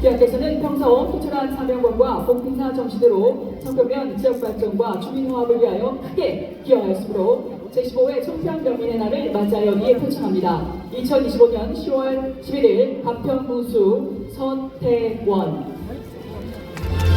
대학께서는 평소 투철한 사명감과 공평사 정신으로 청평면 지역 발전과 주민 화합을 위하여 크게 기여하였으므로 제15회 청평면민의 날을 맞이하여 이에 표창합니다. 2025년 10월 11일 가평무수 선태원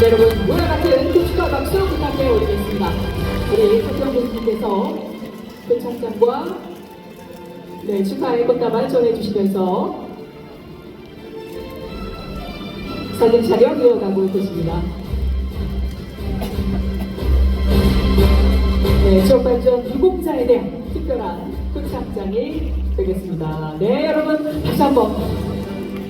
네, 여러분 오늘 같은 축하 박수 부탁해 올리겠습니다. 우리 서평군님께서 표창장과 네, 축하의 꽃다발 전해주시면서 사진 촬영 이어가고 계십니다. 네, 지역발전 유공자에 대한 특별한 표창장이 되겠습니다. 네, 여러분 다시 한번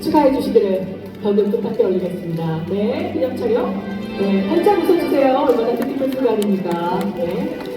축하해 주시기를 더욱 부탁해 올리겠습니다. 네, 기념 촬영. 네, 한장 웃어주세요. 얼마나 뜻깊은 순간입니까? 네.